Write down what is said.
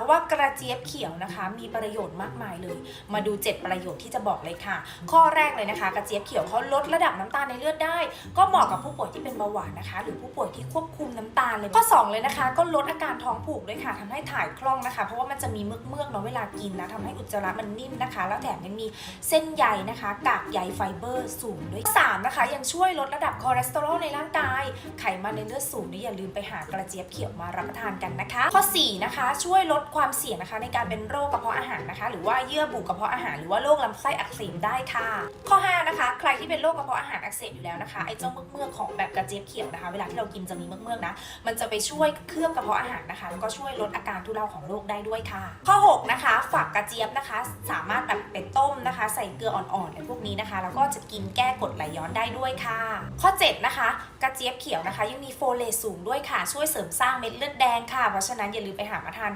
เพราะว่ากระเจี๊ยบเขียวนะคะ มีประโยชน์มากมายเลย มาดู 7 ประโยชน์ที่จะบอกเลยค่ะ ข้อแรกเลยนะคะ กระเจี๊ยบเขียวเขาลดระดับน้ำตาลในเลือดได้ ก็เหมาะกับผู้ป่วยที่เป็นเบาหวานนะคะ หรือผู้ป่วยที่ควบคุมน้ำตาลเลยข้อ 2 เลยนะคะ ก็ลดอาการท้องผูกด้วยค่ะทำให้ถ่ายคล่องนะคะ เพราะว่ามันจะมีเมือกเมือกเนาะเวลากินนะทำให้อุจจาระมันนิ่มนะคะ แล้วแถมยังมีเส้นใยนะคะ กากใยไฟเบอร์สูงด้วยสามนะคะ ยังช่วยลดระดับคอเลสเตอรอลในร่างกาย ไขมันในเลือดสูงนี่อย่าลืมไปหากระเจี๊ยบเขียวมารับประทานกันนะคะ ข้อ4นะคะช่วยลดความเสี่ยงนะคะ ในการเป็นโรคกระเพาะอาหารนะคะ หรือว่าเยื่อบุกระเพาะอาหารหรือว่าโรคลำไส้อักเสบได้ค่ะ ข้อ 5 นะคะ ใครที่เป็นโรคกระเพาะอาหารอักเสบอยู่แล้วนะคะไอ้เจ้าเมือกเมือกๆของแบบกระเจี๊ยบเขียวนะคะ เวลาที่เรากินจะมีเมือกเมือกๆนะมันจะไปช่วยเคลือบกระเพาะอาหารนะคะแล้วก็ช่วยลดอาการทุเลาของโรคได้ด้วยค่ะ ข้อ 6 นะคะ ฝักกระเจี๊ยบนะคะ สามารถแบบไปต้มนะคะ ใส่เกลืออ่อนๆอะไรพวกนี้นะคะ แล้วก็จะกินแก้กรดไหลย้อนได้ด้วยค่ะ ข้อ 7 นะคะ กระเจี๊ยบเขียวนะคะ ยังมีโฟเลตสูงด้วยค่ะช่วยเสริมสร้างเม็ดเลือดแดงค่ะเพราะฉะนั้นอย่าลืมไปหามาทาน